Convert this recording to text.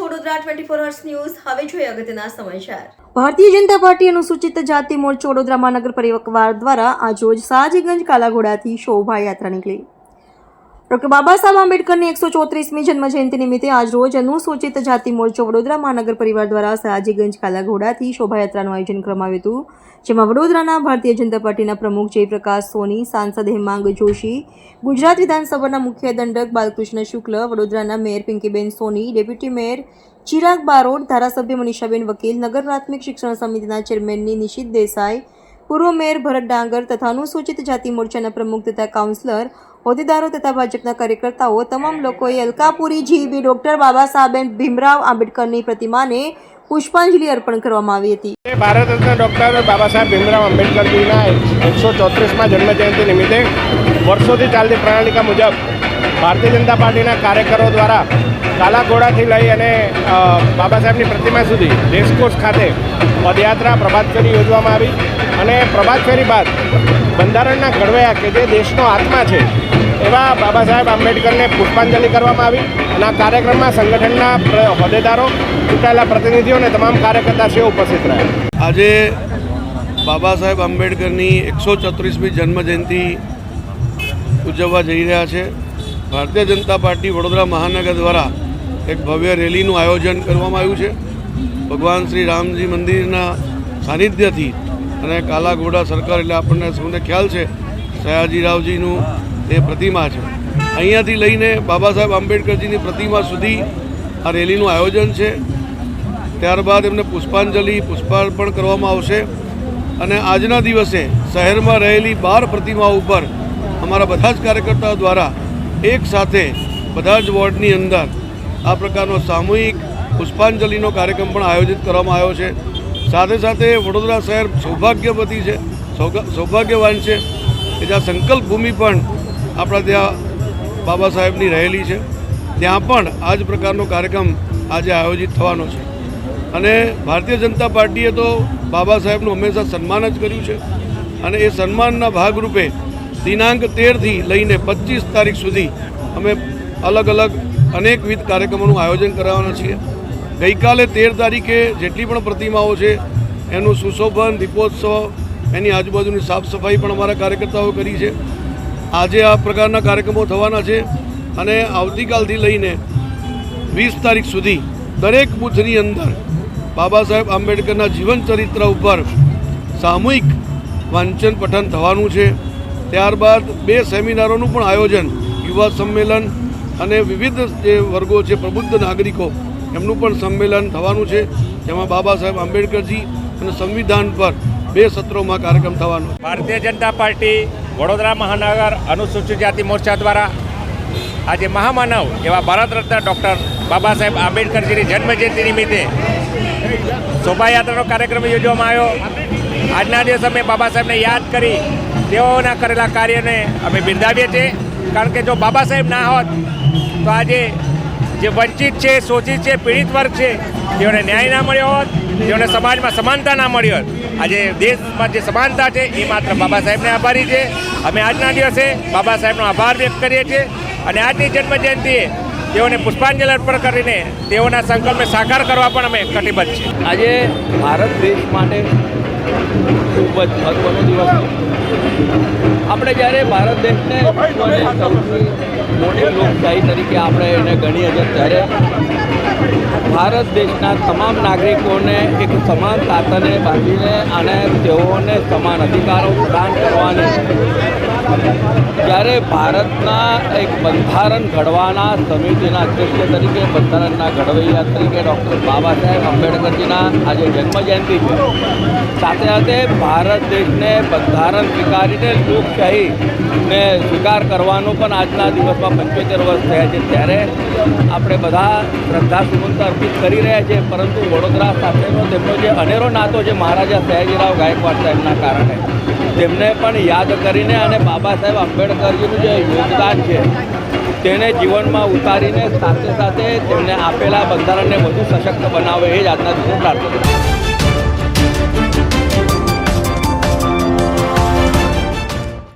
છો Vadodara twenty four hours news હવે જોઈએ અગત્યના સમાચાર. ભારતીય જનતા પાર્ટી અનુસૂચિત જાતિ મોરચો વડોદરા મહાનગર પરિવાર દ્વારા આજરોજ સાજીગંજ કાલાઘોડાથી શોભાયાત્રા નીકળી. ડોક્ટર બાબા સાહેબ આંબેડકરની એકસો ચોત્રીસમી જન્મજયંતિ નિમિત્તે આજરોજ અનુસૂચિત જાતિ મોરચો વડોદરા મહાનગર પરિવાર દ્વારા કાલા કાલાઘોડાથી શોભાયાત્રાનું આયોજન કરવામાં આવ્યું હતું. જેમાં વડોદરાના ભારતીય જનતા પાર્ટીના પ્રમુખ જયપ્રકાશ સોની, સાંસદ હેમાંગ જોશી, ગુજરાત વિધાનસભાના મુખ્ય દંડક બાલકૃષ્ણ શુક્લ, વડોદરાના mayor Pinkiben Soni, deputy mayor Chirag Barot, ધારાસભ્ય મનીષાબેન વકીલ, નગર પ્રાથમિક શિક્ષણ સમિતિના ચેરમેનની નિશિત દેસાઈ પૂર્વ મેયર ભરત ડાંગર તથા અનુસૂચિત જાતિ મોરચાના પ્રમુખ તથા કાઉન્સિલર હોદ્દેદારો તથા ભાજપના કાર્યકર્તાઓ તમામ લોકોએ અલકાપુરી જીબી ડોક્ટર બાબા સાહેબ ભીમરાવ આંબેડકરની પ્રતિમાને પુષ્પાંજલિ અર્પણ કરવામાં આવી હતી. ભારત રત્ન ડૉક્ટર બાબા સાહેબ ભીમરાવ આંબેડકરજીના એકસો ચોત્રીસમાં જન્મજયંતિ નિમિત્તે વર્ષોથી ચાલતી પ્રણાલિકા મુજબ ભારતીય જનતા પાર્ટીના કાર્યકરો દ્વારા કાલાઘોડાથી લઈ અને બાબા સાહેબની પ્રતિમા સુધી રેસકોર્સ ખાતે પદયાત્રા પ્રભાત ફેરી યોજવામાં આવી. અને પ્રભાત ફેરી બાદ બંધારણના ઘડવૈયા કે જે દેશનો આત્મા છે, એવા બાબા સાહેબ આંબેડકરને પુષ્પાંજલિ કરવામાં આવી અને આ કાર્યક્રમમાં સંગઠનના હોદ્દેદારો, ચૂંટાયેલા પ્રતિનિધિઓ અને તમામ કાર્યકર્તાશ્રીઓ ઉપસ્થિત રહ્યા. આજે બાબા સાહેબ આંબેડકરની એકસો ચોત્રીસમી જન્મજયંતિ ઉજવવા જઈ રહ્યા છે. ભારતીય જનતા પાર્ટી વડોદરા મહાનગર દ્વારા એક ભવ્ય રેલીનું આયોજન કરવામાં આવ્યું છે. ભગવાન શ્રી રામજી મંદિરના સાનિધ્યથી અને કાલાઘોડા સરકાર, એટલે આપણને સૌને ખ્યાલ છે સયાજીરાવજીનું એ પ્રતિમા છે. અહીંયાથી લઈને બાબા સાહેબ આંબેડકરજીની પ્રતિમા સુધી આ રેલીનું આયોજન છે. ત્યારબાદ એમને પુષ્પાંજલિ, પુષ્પાર્પણ કરવામાં આવશે. અને આજના દિવસે શહેરમાં રહેલી બાર પ્રતિમાઓ ઉપર અમારા બધા જ કાર્યકર્તાઓ દ્વારા એક સાથે બધા જ વોર્ડની અંદર આ પ્રકારનો સામૂહિક પુષ્પાંજલિનો કાર્યક્રમ પણ આયોજિત કરવામાં આવ્યો છે. સાથે સાથે વડોદરા શહેર સૌભાગ્યવતી છે સૌભાગ્યવાન છે કે જ્યાં સંકલ્પ ભૂમિ પણ આપણા ત્યાં બાબા સાહેબની રહેલી છે. ત્યાં પણ આ જ પ્રકારનો કાર્યક્રમ આજે આયોજિત થવાનો છે. અને ભારતીય જનતા પાર્ટીએ તો બાબા સાહેબનું હંમેશા સન્માન જ કર્યું છે અને એ સન્માનના ભાગરૂપે દિનાંક તેરથી લઈને પચીસ તારીખ સુધી અમે અલગ અલગ અનેકવિધ કાર્યક્રમોનું આયોજન કરાવવાના છીએ. ગઈકાલે તેર તારીખે જેટલી પણ પ્રતિમાઓ છે, એનું સુશોભન, દીપોત્સવ, એની આજુબાજુની સાફ સફાઈ પણ અમારા કાર્યકર્તાઓ કરી છે. આજે આ પ્રકારના કાર્યક્રમો થવાના છે અને આવતીકાલથી લઈને વીસ તારીખ સુધી દરેક બૂથની અંદર બાબા સાહેબ આંબેડકરના જીવન ચરિત્ર ઉપર સામૂહિક વાંચન પઠન થવાનું છે. ત્યારબાદ બે સેમિનારોનું પણ આયોજન, યુવા સંમેલન અને વિવિધ જે વર્ગો છે, પ્રબુદ્ધ નાગરિકો એમનું પણ સંમેલન થવાનું છે. જેમાં બાબા સાહેબ આંબેડકરજી અને સંવિધાન પર બે સત્રોમાં કાર્યક્રમ થવાનો. ભારતીય જનતા પાર્ટી વડોદરા મહાનગર અનુસૂચિત જાતિ મોરચા દ્વારા આજે મહામાનવ એવા ભારત રત્ન ડૉક્ટર બાબા સાહેબ આંબેડકરજીની જન્મજયંતિ નિમિત્તે શોભાયાત્રાનો કાર્યક્રમ યોજવામાં આવ્યો. આજના દિવસ અમે બાબા સાહેબને યાદ કરી તેઓના કરેલા કાર્યને અમે બિરદાવીએ છીએ. કારણ કે જો બાબા સાહેબ ના હોત તો આજે જે વંચિત છે શોષિત છે પીડિત વર્ગ છે તેઓને ન્યાય ના મળ્યો હોત જેઓને સમાજમાં સમાનતા ના મળી હોત. આજે દેશમાં જે સમાનતા છે એ માત્ર બાબા સાહેબને આભારી છે. અમે આજના દિવસે બાબા સાહેબનો આભાર વ્યક્ત કરીએ છીએ. અને આજની જન્મજયંતિએ તેઓને પુષ્પાંજલિ અર્પણ કરીને તેઓના સંકલ્પને સાકાર કરવા પણ અમે કટિબદ્ધ છીએ. આજે ભારત દેશ માટે ખૂબ જ મહત્ત્વનો દિવસ આપણે જ્યારે ભારત દેશને મોટી લોકશાહી તરીકે આપણે એને ગણીએ છીએ ત્યારે ભારત દેશના તમામ નાગરિકોને એક સમાન તાતને બાંધીને અને તેઓને સમાન અધિકારો પ્રદાન કરવાની જ્યારે ભારતના એક બંધારણ ઘડવાના સમિતિના અધ્યક્ષ તરીકે, બંધારણના ઘડવૈયા તરીકે ડૉક્ટર બાબા સાહેબ આંબેડકરજીના આજે જન્મજયંતિ છે. સાથે સાથે ભારત દેશને બંધારણ સ્વીકારીને લોકશાહીને સ્વીકાર કરવાનો પણ આજના દિવસમાં પંચોતેર વર્ષ થયા છે. ત્યારે આપણે બધા શ્રદ્ધા સુમંત અર્પિત કરી રહ્યા છીએ, પરંતુ વડોદરા સાથેનો તેમનો જે અનેરો નાતો છે, મહારાજા સયાજીરાવ ગાયકવાડ સાહેબના કારણે. તેમને પણ યાદ કરીને અને બાબા સાહેબ આંબેડકરજીનું જે યોગદાન છે, તેને જીવનમાં ઉતારીને સાથે સાથે તેમને આપેલા બંધારણને વધુ સશક્ત બનાવે એ જ આજના દિવસે પ્રાર્થના.